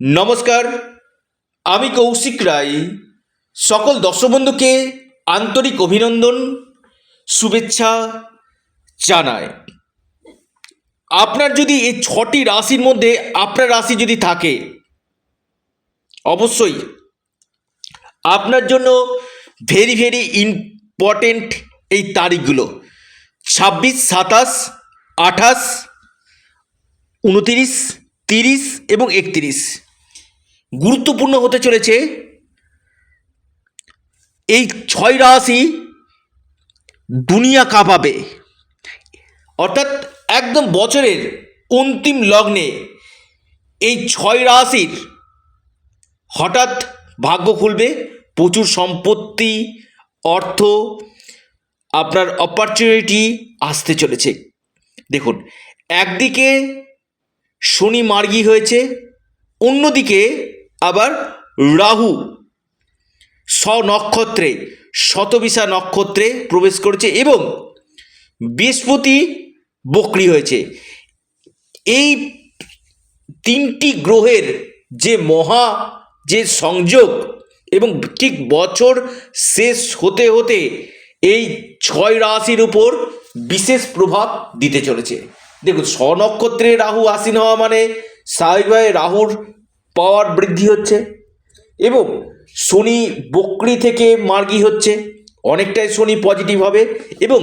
নমস্কার, আমি কৌশিক রায়। সকল দর্শক বন্ধুকে আন্তরিক অভিনন্দন, শুভেচ্ছা জানাই। আপনার যদি এই ছটি রাশির মধ্যে আপনার রাশি যদি থাকে, অবশ্যই আপনার জন্য ভেরি ভেরি ইম্পর্টেন্ট এই তারিখগুলো। ছাব্বিশ, সাতাশ, আঠাশ, উনতিরিশ, তিরিশ এবং একত্রিশ। গুরুত্বপূর্ণ হতে চলেছে। এই ছয় রাশি দুনিয়া কাঁপাবে। অর্থাৎ একদম বছরের অন্তিম লগ্নে এই ছয় রাশির হঠাৎ ভাগ্য খুলবে, প্রচুর সম্পত্তি, অর্থ, আপনার অপরচুনিটি আসতে চলেছে। দেখুন, একদিকে শনি মার্গী হয়েছে, অন্যদিকে আবার রাহু স্বনক্ষত্রে, শতবিশা নক্ষত্রে প্রবেশ করেছে এবং বৃহস্পতি বক্রি হয়েছে। এই তিনটি গ্রহের যে মহা, যে সংযোগ এবং ঠিক বছর শেষ হতে হতে এই ছয় রাশির উপর বিশেষ প্রভাব দিতে চলেছে। দেখুন, স্বনক্ষত্রে রাহু আসীন হওয়া মানে স্বাভাবিকভাবে রাহুর পাওয়ার বৃদ্ধি হচ্ছে এবং শনি বক্রি থেকে মার্গি হচ্ছে, অনেকটাই শনি পজিটিভ হবে এবং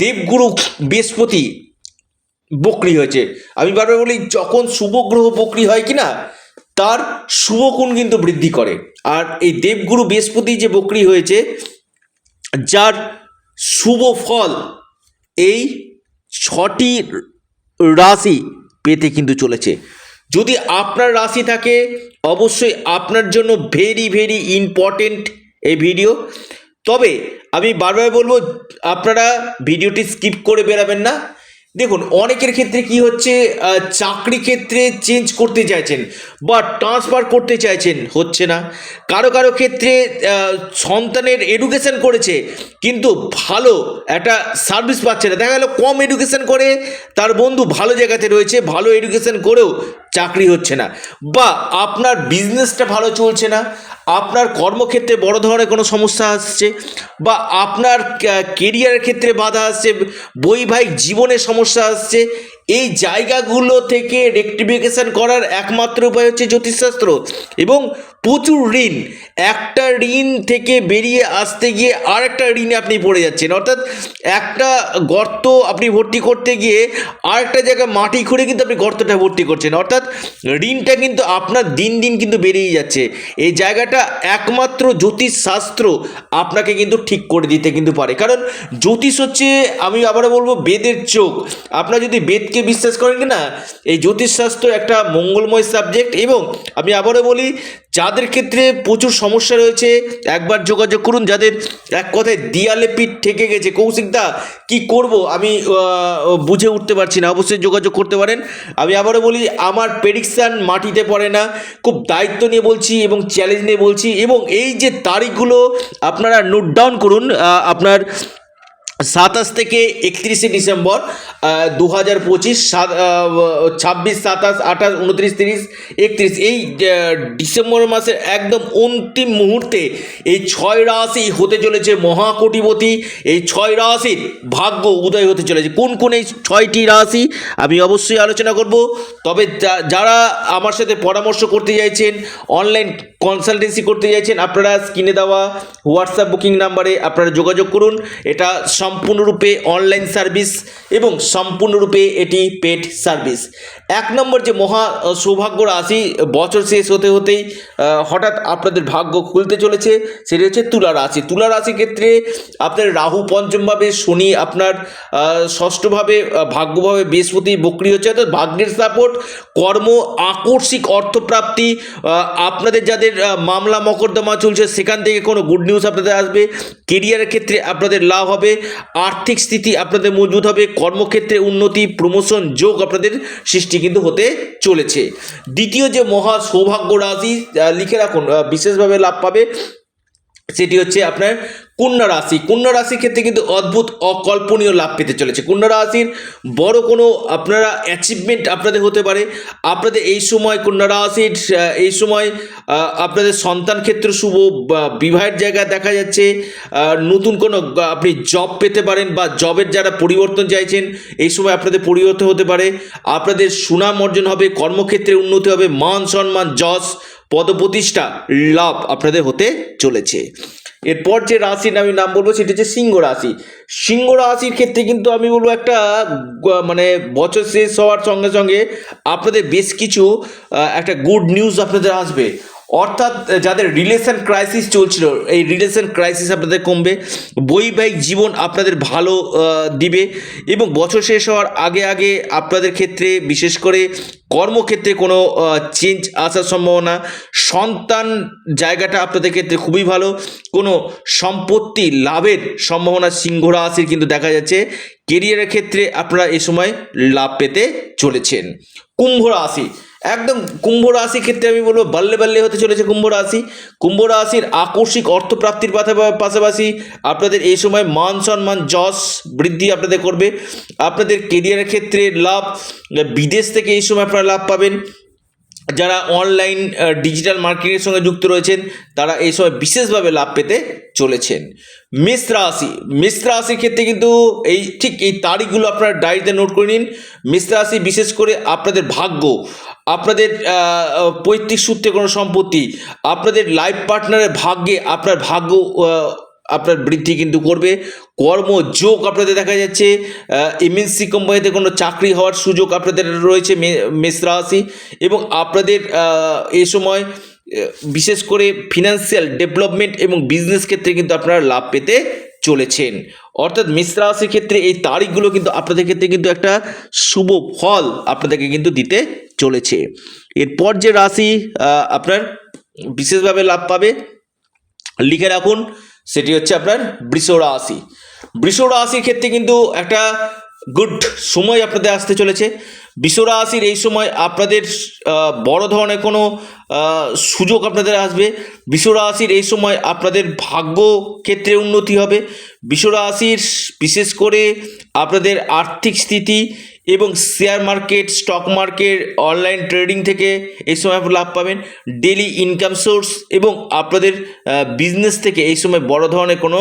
দেবগুরু বৃহস্পতি বক্রি হয়েছে। আমি বারবার বলি, যখন শুভ গ্রহ বক্রি হয় কি না তার শুভগুণ কিন্তু বৃদ্ধি করে। আর এই দেবগুরু বৃহস্পতি যে বক্রি হয়েছে, যার শুভ ফল এই ছটি রাশি পেতে কিন্তু চলেছে। যদি আপনার রাশি থাকে, অবশ্যই আপনার জন্য ভেরি ভেরি ইম্পর্টেন্ট এই ভিডিও তবে আমি বারবার বলব, আপনারা ভিডিওটি স্কিপ করে বেরাবেন না। দেখুন, অনেকের ক্ষেত্রে কি হচ্ছে চাকরি ক্ষেত্রে চেঞ্জ করতে চাইছেন বা ট্রান্সফার করতে চাইছেন, হচ্ছে না। কারও কারও ক্ষেত্রে সন্তানের এডুকেশন করেছে, কিন্তু ভালো একটা সার্ভিস পাচ্ছে না। দেখা গেল কম এডুকেশন করে, তার বন্ধু ভালো জায়গাতে রয়েছে, ভালো এডুকেশন করেও চাকরি হচ্ছে না। বা আপনার বিজনেসটা ভালো চলছে না, আপনার কর্মক্ষেত্রে বড় ধরনের কোনো সমস্যা আসছে, বা আপনার কেরিয়ারের ক্ষেত্রে বাধা আসছে, বৈবাহিক জীবনে সমস্যা আসছে এই জায়গাগুলো থেকে রেকটিফিকেশন করার একমাত্র উপায় হচ্ছে জ্যোতিষশাস্ত্র এবং প্রচুর ঋণ। একটা ঋণ থেকে বেরিয়ে আসতে গিয়ে আর একটা ঋণে আপনি পড়ে যাচ্ছেন। অর্থাৎ একটা গর্ত আপনি ভর্তি করতে গিয়ে আর একটা জায়গায় মাটি খুঁড়ে কিন্তু আপনি গর্তটা ভর্তি করছেন। অর্থাৎ ঋণটা কিন্তু আপনার দিন দিন কিন্তু বেরিয়ে যাচ্ছে। এই জায়গাটা একমাত্র জ্যোতিষশাস্ত্র আপনাকে কিন্তু ঠিক করে দিতে কিন্তু পারে। কারণ জ্যোতিষ হচ্ছে, আমি আবারও বলব, বেদের চোখ। আপনার যদি বেদকে বিশ্বাস করেন কি না এই জ্যোতিষশাস্ত্র একটা মঙ্গলময় সাবজেক্ট এবং আমি আবারও বলি, যাদের ক্ষেত্রে প্রচুর সমস্যা রয়েছে, একবার যোগাযোগ করুন, যাদের এক কথায় দিয়ালে পিঠ ঠেকে গেছে। কৌশিকদা কি করব? আমি বুঝে উঠতে পারছি না, অবশ্যই যোগাযোগ করতে পারেন। আমি আবারও বলি, আমার প্রেডিকশান মাটিতে পড়ে না। খুব দায়িত্ব নিয়ে বলছি এবং চ্যালেঞ্জ নিয়ে বলছি এবং এই যে তারিখগুলো আপনারা নোট ডাউন করুন আপনার সাতাশ থেকে একত্রিশে ডিসেম্বর দু হাজার পঁচিশ, সাত ছাব্বিশ, সাতাশ, আঠাশ, উনত্রিশ, তিরিশ, একত্রিশ। এই ডিসেম্বর মাসের একদম অন্তিম মুহূর্তে এই ছয় রাশি হতে চলেছে মহাকোটিপতি। এই ছয় রাশির ভাগ্য উদয় হতে চলেছে। কোন কোন এই ছয়টি রাশি আমি অবশ্যই আলোচনা করব। তবে যারা আমার সাথে পরামর্শ করতে চাইছেন, অনলাইন কনসালটেন্সি করতে চাইছেন, আপনারা স্ক্রিনে দেওয়া হোয়াটসঅ্যাপ বুকিং নাম্বারে আপনারা যোগাযোগ করুন। এটা সম্পূর্ণরূপে অনলাইন সার্ভিস এবং সম্পূর্ণরূপে এটি পেড সার্ভিস এক নম্বর যে মহা সৌভাগ্য রাশি, বছর শেষ হতে হতেই হঠাৎ আপনাদের ভাগ্য খুলতে চলেছে, সেটি হচ্ছে তুলা রাশি। তুলা রাশির ক্ষেত্রে আপনার রাহু পঞ্চমভাবে, শনি আপনার ষষ্ঠভাবে ভাগ্যভাবে বৃহস্পতি, বক্রি হচ্ছে, অর্থাৎ ভাগ্যের সাপোর্ট কর্ম আকস্মিক অর্থপ্রাপ্তি আপনাদের যাদের মামলা মকদ্দমা চলছে, সেখান থেকে কোনো গুড নিউজ আপনাদের আসবে। কেরিয়ারের ক্ষেত্রে আপনাদের লাভ হবে। আর্থিক স্থিতি আপনাদের মজবুত হবে, কর্মক্ষেত্রে উন্নতি প্রমোশন যোগ আপনাদের সৃষ্টি কিন্তু হতে চলেছে। দ্বিতীয় যে মহা সৌভাগ্য রাশি লিখে রাখুন বিশেষভাবে লাভ পাবে সেটি হচ্ছে আপনার কন্যা রাশি। কন্যা রাশির ক্ষেত্রে কিন্তু অদ্ভুত, অকল্পনীয় লাভ পেতে চলেছে। কন্যা রাশির বড় কোনো আপনারা অ্যাচিভমেন্ট আপনাদের হতে পারে। আপনাদের এই সময় কন্যা রাশির এই সময় আপনাদের সন্তান ক্ষেত্র শুভ বিবাহের জায়গা দেখা যাচ্ছে নতুন কোনো, আপনি জব পেতে পারেন বা জবের যারা পরিবর্তন চাইছেন, এই সময় আপনাদের পরিবর্তন হতে পারে। আপনাদের সুনাম অর্জন হবে, কর্মক্ষেত্রে উন্নতি হবে, মান সম্মান, যশ পদপ্রতিষ্ঠা লাভ আপনাদের হতে চলেছে। এরপর যে রাশির আমি নাম বলব সেটি হচ্ছে সিংহ রাশি। সিংহ রাশির ক্ষেত্রে কিন্তু আমি বলব একটা মানে বছর শেষ হওয়ার সঙ্গে সঙ্গে আপনাদের বেশ কিছু একটা গুড নিউজ আপনাদের আসবে। অর্থাৎ যাদের রিলেশন ক্রাইসিস চলছিল, এই রিলেশন ক্রাইসিস আপনাদের কমবে, বৈবাহিক জীবন আপনাদের ভালো দিবে এবং বছর শেষ হওয়ার আগে আগে আপনাদের ক্ষেত্রে, বিশেষ করে কর্মক্ষেত্রে কোনো চেঞ্জ আসার সম্ভাবনা, সন্তান জায়গাটা আপনাদের ক্ষেত্রে খুবই ভালো, কোনো সম্পত্তি লাভের সম্ভাবনা সিংহ রাশির কিন্তু দেখা যাচ্ছে কেরিয়ারের ক্ষেত্রে আপনারা এ সময় লাভ পেতে চলেছেন। কুম্ভ রাশি একদম কুম্ভ রাশির ক্ষেত্রে আমি বলব বাল্যে বাল্যে হতে চলেছে কুম্ভ রাশি। কুম্ভ রাশির আকস্মিক অর্থপ্রাপ্তির পাশা- পাশাপাশি আপনাদের এই সময় মান সম্মান, যশ বৃদ্ধি আপনাদের করবে। আপনাদের কেরিয়ারের ক্ষেত্রে লাভ, বিদেশ থেকে এই সময় আপনারা লাভ পাবেন। যারা অনলাইন ডিজিটাল মার্কেটিংয়ের সঙ্গে যুক্ত রয়েছেন, তারা এই সময় বিশেষভাবে লাভ পেতে চলেছেন। মেষ রাশি, মেষ রাশির ক্ষেত্রে কিন্তু এই, ঠিক এই তারিখগুলো আপনারা ডায়েরিতে নোট করে নিন। মেষ রাশি বিশেষ করে আপনাদের ভাগ্য, আপনাদের পৈতৃক সূত্রে কোনো সম্পত্তি, আপনাদের লাইফ পার্টনারের ভাগ্যে আপনার ভাগ্য আপনার বৃদ্ধি কিন্তু করবে। কর্মযোগ আপনাদের দেখা যাচ্ছে এমএনসি কোম্পানিতে কোনো চাকরি হওয়ার সুযোগ আপনাদের রয়েছে মেষ এবং আপনাদের এ সময় বিশেষ করে ফিনান্সিয়াল ডেভেলপমেন্ট এবং বিজনেস ক্ষেত্রে কিন্তু আপনারা লাভ পেতে চলেছেন। অর্থাৎ মেষ রাশির ক্ষেত্রে এই তারিখগুলো কিন্তু আপনাদের ক্ষেত্রে কিন্তু একটা শুভ ফল আপনাদেরকে কিন্তু দিতে চলেছে। এরপর যে রাশি আপনার বিশেষভাবে লাভ পাবে, লিখে রাখুন সেটি হচ্ছে আপনার বৃষ রাশি। রাশির ক্ষেত্রে কিন্তু একটা গুড সময় আপনাদের আসতে চলেছে। বৃষ রাশির এই সময় আপনাদের বড় ধরনের কোনো সুযোগ আপনাদের আসবে। বৃষ রাশির এই সময় আপনাদের ভাগ্য ক্ষেত্রে উন্নতি হবে। বৃষ রাশির বিশেষ করে আপনাদের আর্থিক স্থিতি এবং share market stock market online trading থেকে এই সময় লাভ পাবেন। ডেলি ইনকাম সোর্স এবং আপনাদের বিজনেস থেকে এই সময় বড় ধরনের কোনো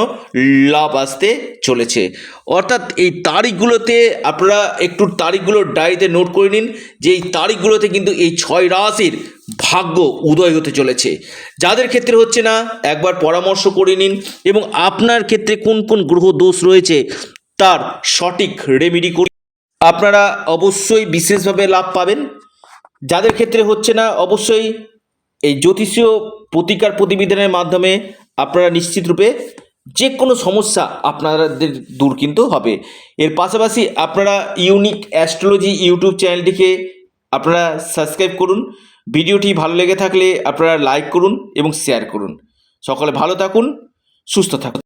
লাভ আসতে চলেছে। অর্থাৎ এই তারিখগুলোতে আপনারা একটু তারিখগুলো ডায়েরিতে নোট করে নিন যে এই তারিখগুলোতে কিন্তু এই ছয় রাশির ভাগ্য উদয় হতে চলেছে। যাদের ক্ষেত্রে হচ্ছে না, একবার পরামর্শ করে নিন এবং আপনার ক্ষেত্রে কোন কোন গ্রহ দোষ রয়েছে, তার সঠিক রেমেডি করুন। আপনারা অবশ্যই বিশেষভাবে লাভ পাবেন। যাদের ক্ষেত্রে হচ্ছে না, অবশ্যই এই জ্যোতিষীয় প্রতিকার প্রতিবেদনের মাধ্যমে আপনারা নিশ্চিত রূপে যে কোনো সমস্যা আপনাদের দূর কিন্তু হবে। এর পাশাপাশি আপনারা ইউনিক অ্যাস্ট্রোলজি ইউটিউব চ্যানেলটিকে আপনারা সাবস্ক্রাইব করুন। ভিডিওটি ভালো লেগে থাকলে আপনারা লাইক করুন এবং শেয়ার করুন। সকলে ভালো থাকুন, সুস্থ থাকুন।